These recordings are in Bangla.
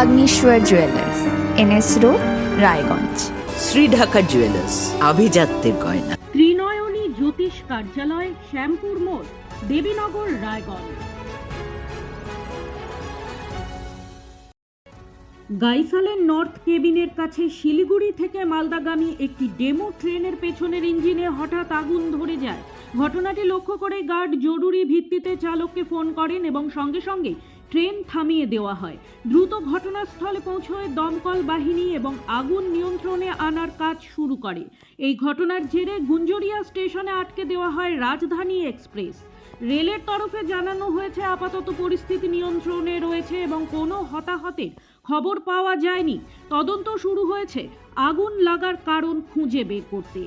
Agnishwar jewellers NS road Raiganj Shri Dhaka jewellers আভিজাত্যের গয়না ত্রিনয়নী জ্যোতিষ কার্যালয় শ্যামপুর মোড় দেবীনগর রায়গঞ্জ। গাইসালের নর্থ কেবিনের কাছে শিলিগুড়ি থেকে মালদাগামী একটি ডেমো ট্রেনের পেছনের ইঞ্জিনে হঠাৎ আগুন ধরে যায়। ঘটনাটি লক্ষ্য করে গার্ড জরুরি ভিত্তিতে চালককে ফোন করেন এবং সঙ্গে সঙ্গে ট্রেন থামিয়ে দেওয়া হয়। দ্রুত ঘটনাস্থলে পৌঁছয় দমকল বাহিনী এবং আগুন নিয়ন্ত্রণে আনার কাজ শুরু করে। এই ঘটনার জেরে গুঞ্জরিয়া স্টেশনে আটকে দেওয়া হয় রাজধানী এক্সপ্রেস। রেলের তরফে জানানো হয়েছে, আপাতত পরিস্থিতি নিয়ন্ত্রণে রয়েছে এবং কোনো হতাহতের খবর পাওয়া যায়নি। তদন্ত শুরু হয়েছে। আগুন লাগার কারণ খুঁজে বের করতে।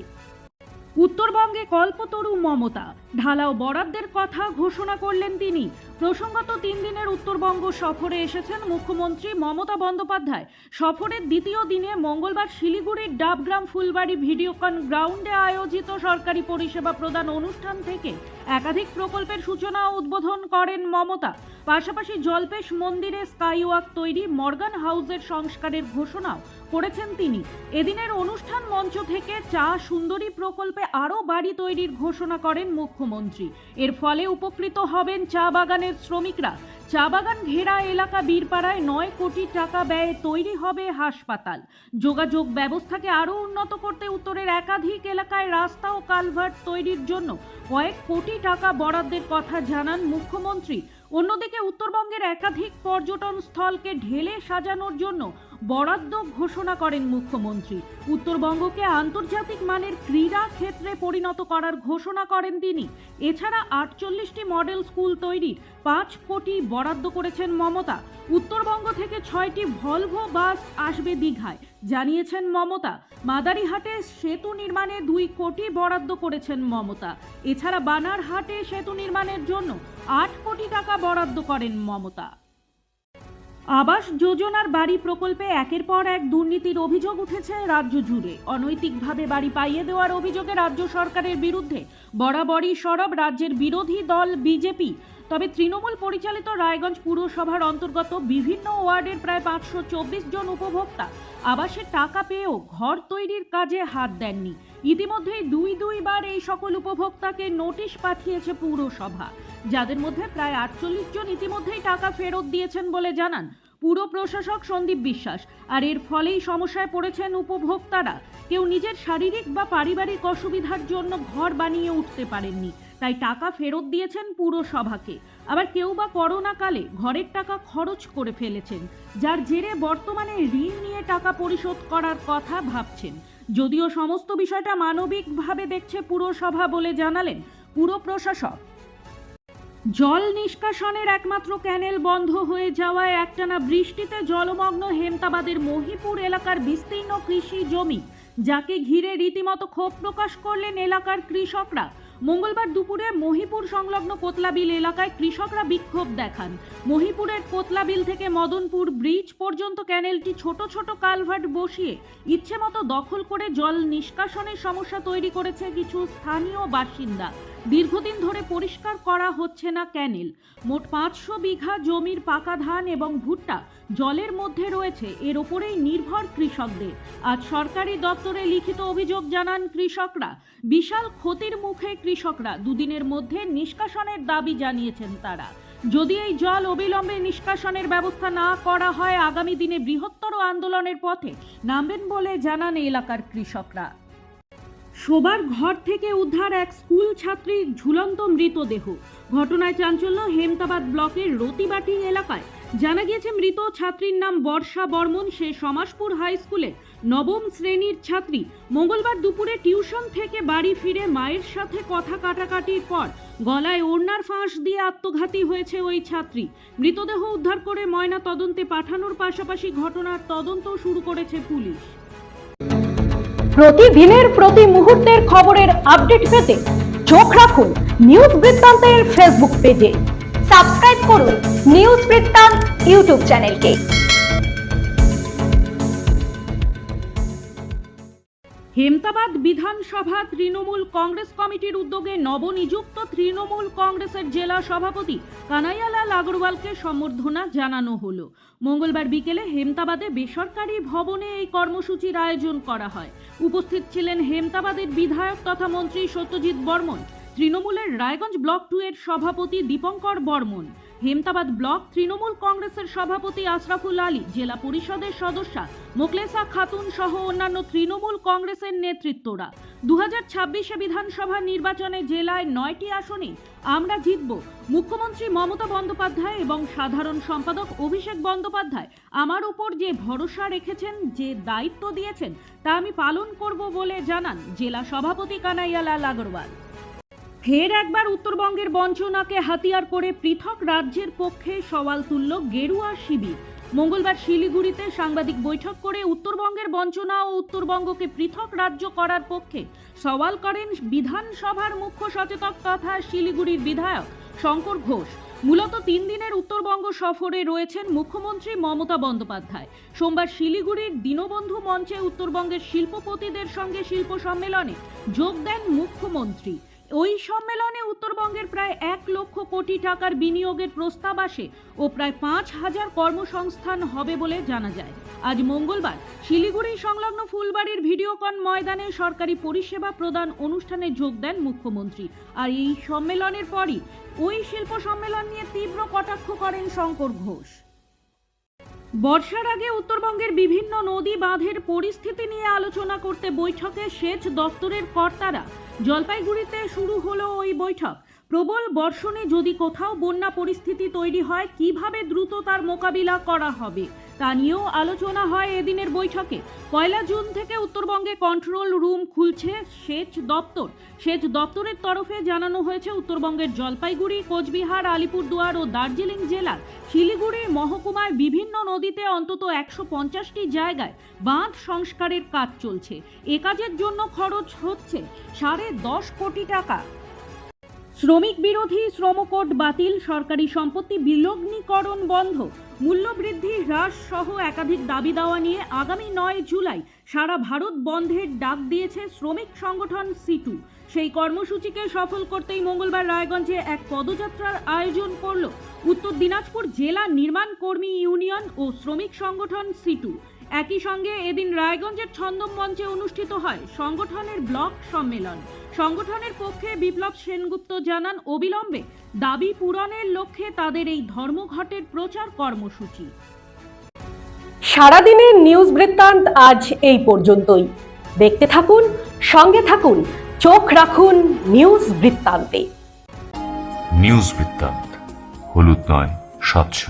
উত্তরবঙ্গে কল্পতরু মমতা। ঢালাও বরাদ্দের কথা ঘোষণা করলেন তিনি। প্রসঙ্গত তিন দিনের উত্তরবঙ্গ সফরে এসেছেন মুখ্যমন্ত্রী মমতা বন্দ্যোপাধ্যায়। সফরের দ্বিতীয় দিনে মঙ্গলবার শিলিগুড়ির ডাবগ্রাম ফুলবাড়ি ভিডিওকন গ্রাউন্ডে আয়োজিত সরকারি পরিষেবা প্রদান অনুষ্ঠান থেকে একাধিক প্রকল্পের সূচনা উদ্বোধন করেন মমতা। পাশাপাশি জলপেশ মন্দিরে স্কাইওয়াক তৈরি মর্গান হাউসের সংস্কারের ঘোষণাও করেছেন তিনি। এদিনের অনুষ্ঠান মঞ্চ থেকে চা সুন্দরী প্রকল্পে আরও বাড়ি তৈরির ঘোষণা করেন মুখ্যমন্ত্রী। এর ফলে উপকৃত হবেন চা বাগানের শ্রমিকরা। চা বাগান ঘেরা এলাকা বীরপাড়ায় নয় কোটি টাকা ব্যয়ে তৈরি হবে হাসপাতাল। যোগাযোগ ব্যবস্থাকে আরও উন্নত করতে উত্তরের একাধিক এলাকায় রাস্তা ও কালভার্ট তৈরির জন্য কয়েক কোটি টাকা বরাদ্দের কথা জানান মুখ্যমন্ত্রী। অন্যদিকে উত্তরবঙ্গের একাধিক পর্যটন স্থলকে ঢেলে সাজানোর জন্য বরাদ্দ ঘোষণা করেন মুখ্যমন্ত্রী। উত্তরবঙ্গকে আন্তর্জাতিক মানের ক্রীড়া ক্ষেত্রে পরিণত করার ঘোষণা করেন তিনি। এছাড়া আটচল্লিশটি মডেল স্কুল তৈরির পাঁচ কোটি বরাদ্দ করেছেন মমতা। উত্তরবঙ্গ থেকে ছয়টি ভলভো বাস আসবে দীঘায়, জানিয়েছেন মমতা। মাদারিহাটে সেতু নির্মাণে দুই কোটি বরাদ্দ করেছেন মমতা। এছাড়া বানারহাটে সেতু নির্মাণের জন্য আট কোটি টাকা বরাদ্দ করেন মমতা। আবাস যোজনার বাড়ি প্রকল্পে একের পর এক দুর্নীতির অভিযোগ উঠেছে রাজ্য জুড়ে। অনৈতিকভাবে বাড়ি পাইয়ে দেওয়ার অভিযোগে রাজ্য সরকারের বিরুদ্ধে বরাবরই সরব রাজ্যের বিরোধী দল বিজেপি। তবে তৃণমূল পরিচালিত রায়গঞ্জ পুরসভার অন্তর্গত বিভিন্ন ওয়ার্ডের প্রায় পাঁচশো চব্বিশ জন উপভোক্তা আবাসের টাকা পেয়েও ঘর তৈরির কাজে হাত দেননি। ইতিমধ্যেই দুই দুইবার এই সকল উপভোক্তাকে নোটিশ পাঠিয়েছে পুরসভা। যাদের মধ্যে প্রায় আটচল্লিশ জন ইতিমধ্যেই টাকা ফেরত দিয়েছেন বলে জানান পুর প্রশাসক সন্দীপ বিশ্বাস। আর এর ফলেই সমস্যায় পড়েছেন উপভোক্তারা। কেউ নিজের শারীরিক বা পারিবারিক অসুবিধার জন্য ঘর বানিয়ে উঠতে পারেননি। তাই টাকা ফেরত দিয়েছেন পুরসভাকে। আবার কেউ বা করোনাকালে ঘরের টাকা খরচ করে ফেলেছেন। যার জেরে বর্তমানে ঋণ নিয়ে টাকা পরিশোধ করার কথা ভাবছেন। যদিও সমস্ত বিষয়টা মানবিকভাবে দেখছে পুরসভা বলে জানালেন পুর প্রশাসক জল নিষ্কাশনের একমাত্র ক্যানেল বন্ধ হয়ে যাওয়ায় একটানা বৃষ্টিতে জলমগ্ন হেমতাবাদের মহিপুর এলাকার বিস্তীর্ণ কৃষি জমি, যাকে ঘিরে রীতিমতো ক্ষোভ প্রকাশ করলেন এলাকার কৃষকরা। মঙ্গলবার দুপুরে মহিপুর সংলগ্ন কোতলাবিল এলাকায় কৃষকরা বিক্ষোভ দেখান। মহিপুরের কোতলাবিল থেকে মদনপুর ব্রিজ পর্যন্ত ক্যানেলটি ছোট ছোট কালভার্ট বসিয়ে ইচ্ছে মতো দখল করে জল নিষ্কাশনের সমস্যা তৈরি করেছে কিছু স্থানীয় বাসিন্দা। দীর্ঘদিন ধরে পরিষ্কার করা হচ্ছে না ক্যানেল। মোট পাঁচশো বিঘা জমির পাকা ধান এবং ভুট্টা জলের মধ্যে রয়েছে, এর ওপরেই নির্ভর কৃষকদের। আজ সরকারি দপ্তরে লিখিত অভিযোগ জানান কৃষকরা। বিশাল ক্ষতির মুখে কৃষকরা দুদিনের মধ্যে নিষ্কাশনের দাবি জানিয়েছেন তারা। যদি এই জল অবিলম্বে নিষ্কাশনের ব্যবস্থা না করা হয়, আগামী দিনে বৃহত্তর আন্দোলনের পথে নামবেন বলে জানান এলাকার কৃষকরা। শোবার ঘর থেকে উদ্ধার এক স্কুল ছাত্রীর ঝুলন্ত মৃতদেহ। ঘটনায় চাঞ্চল্য হেমতাবাদ ব্লকের রতিবাটি এলাকায় জানা গিয়েছে, মৃত ছাত্রীর নাম বর্ষা বর্মন। সে সমাজপুর হাই স্কুলে নবম শ্রেণির ছাত্রী। মঙ্গলবার দুপুরে টিউশন থেকে বাড়ি ফিরে মায়ের সাথে কথা কাটাকাটির পর গলায় ওড়নার ফাঁস দিয়ে আত্মঘাতী হয়েছে ওই ছাত্রী। মৃতদেহ উদ্ধার করে ময়না তদন্তে পাঠানোর পাশাপাশি ঘটনার তদন্ত শুরু করেছে পুলিশ। প্রতিদিনের প্রতি মুহূর্তের খবরের আপডেট পেতে চোখ রাখুন নিউজ বৃত্তান্তের ফেসবুক পেজে। সাবস্ক্রাইব করুন নিউজ বৃত্তান্ত ইউটিউব চ্যানেলকে হেমতাবাদ বিধানসভা তৃণমূল কংগ্রেস কমিটির উদ্যোগে নবনিযুক্ত তৃণমূল কংগ্রেসের জেলা সভাপতি কানাইয়ালাল আগরওয়ালকে সম্বর্ধনা জানানো হলো। মঙ্গলবার বিকেলে হেমতাবাদে বেসরকারি ভবনে এই কর্মসূচির আয়োজন করা হয়। উপস্থিত ছিলেন হেমতাবাদের বিধায়ক তথা মন্ত্রী সত্যজিৎ বর্মন। তৃণমূলের রায়গঞ্জ ব্লক টু এর সভাপতি দীপঙ্কর বর্মন, হেমতাবাদ ব্লক তৃণমূল কংগ্রেসের সভাপতি আশরাফুল আলী, জেলা পরিষদের সদস্যা মোকলেসা খাতুন সহ অন্যান্য তৃণমূল কংগ্রেসের নেতৃত্বরা। দু হাজার বিধানসভা নির্বাচনে জেলায় নয়টি আসনে আমরা জিতব। মুখ্যমন্ত্রী মমতা বন্দ্যোপাধ্যায় এবং সাধারণ সম্পাদক অভিষেক বন্দ্যোপাধ্যায় আমার উপর যে ভরসা রেখেছেন, যে দায়িত্ব দিয়েছেন, তা আমি পালন করব বলে জানান জেলা সভাপতি কানাইয়ালাল আগরওয়াল। ফের একবার উত্তরবঙ্গের বঞ্চনাকে হাতিয়ার করে পৃথক রাজ্যের পক্ষে সওয়াল তুলল গেরুয়া শিবির। মঙ্গলবার শিলিগুড়িতে সাংবাদিক বৈঠক করে উত্তরবঙ্গের বঞ্চনা ও উত্তরবঙ্গকে পৃথক রাজ্য করার পক্ষে সওয়াল করেন বিধানসভার মুখ্য সচেতক তথা শিলিগুড়ির বিধায়ক শঙ্কর ঘোষ। মূলত তিন দিনের উত্তরবঙ্গ সফরে রয়েছেন মুখ্যমন্ত্রী মমতা বন্দ্যোপাধ্যায়। সোমবার শিলিগুড়ির দীনবন্ধু মঞ্চে উত্তরবঙ্গের শিল্পপতিদের সঙ্গে শিল্প সম্মেলনে যোগ দেন মুখ্যমন্ত্রী। ওই সম্মেলনে উত্তরবঙ্গের প্রায় এক লক্ষ কোটি টাকার বিনিয়োগের প্রস্তাব আসে ও প্রায় পাঁচ হাজার কর্মসংস্থান হবে বলে জানা যায়। আজ মঙ্গলবার শিলিগুড়ি সংলগ্ন ফুলবাড়ির ভিডিওকন ময়দানে সরকারি পরিষেবা প্রদান অনুষ্ঠানে যোগ দেন মুখ্যমন্ত্রী। আর এই সম্মেলনের পরই ওই শিল্প সম্মেলন নিয়ে তীব্র কটাক্ষ করেন শঙ্কর ঘোষ। বর্ষার আগে উত্তরবঙ্গের বিভিন্ন নদী বাঁধের পরিস্থিতি নিয়ে আলোচনা করতে বৈঠকে সেচ দপ্তরের কর্তারা। জলপাইগুড়িতে শুরু হলো ওই বৈঠক। প্রবল বর্ষণে যদি কোথাও বন্যা পরিস্থিতি তৈরি হয়, কীভাবে দ্রুত তার মোকাবিলা করা হবে? তা নিয়েও আলোচনা হয় এদিনের বৈঠকে। পয়লা জুন থেকে উত্তরবঙ্গে কন্ট্রোল রুম খুলছে সেচ দপ্তর। সেচ দপ্তরের তরফে জানানো হয়েছে, উত্তরবঙ্গের জলপাইগুড়ি, কোচবিহার, আলিপুরদুয়ার ও দার্জিলিং জেলার শিলিগুড়ি, মহকুমায় বিভিন্ন নদীতে অন্তত একশো পঞ্চাশটি জায়গায় বাঁধ সংস্কারের কাজ চলছে। এ কাজের জন্য খরচ হচ্ছে সাড়ে দশ কোটি টাকা। শ্রমিক বিরোধী শ্রমকোড বাতিল, সরকারি সম্পত্তি বিলগ্নীকরণ বন্ধ, মূল্যবৃদ্ধি হ্রাস সহ একাধিক দাবি দাওয়া নিয়ে আগামী নয় জুলাই সারা ভারত বন্ধের ডাক দিয়েছে শ্রমিক সংগঠন সিটু সেই কর্মসূচিকে সফল করতেই মঙ্গলবার রায়গঞ্জে এক পদযাত্রার আয়োজন করল উত্তর দিনাজপুর জেলা নির্মাণ কর্মী ইউনিয়ন ও শ্রমিক সংগঠন সিটু একই সঙ্গে এদিন রায়গঞ্জের ছন্দম মঞ্চে অনুষ্ঠিত হয় সংগঠনের ব্লক সম্মেলন। সংগঠনের পক্ষে বিপ্লব সেনগুপ্ত জানান অবিলম্বে দাবি পূরণের লক্ষ্যে তাদের এই ধর্মঘটের প্রচার কর্মসূচি। সারাদিনের নিউজ বৃত্তান্ত আজ এই পর্যন্তই। দেখতে থাকুন সঙ্গে থাকুন চোখ রাখুন নিউজ বৃত্তান্তে। নিউজ বৃত্তান্ত হলুদ নয় স্বচ্ছ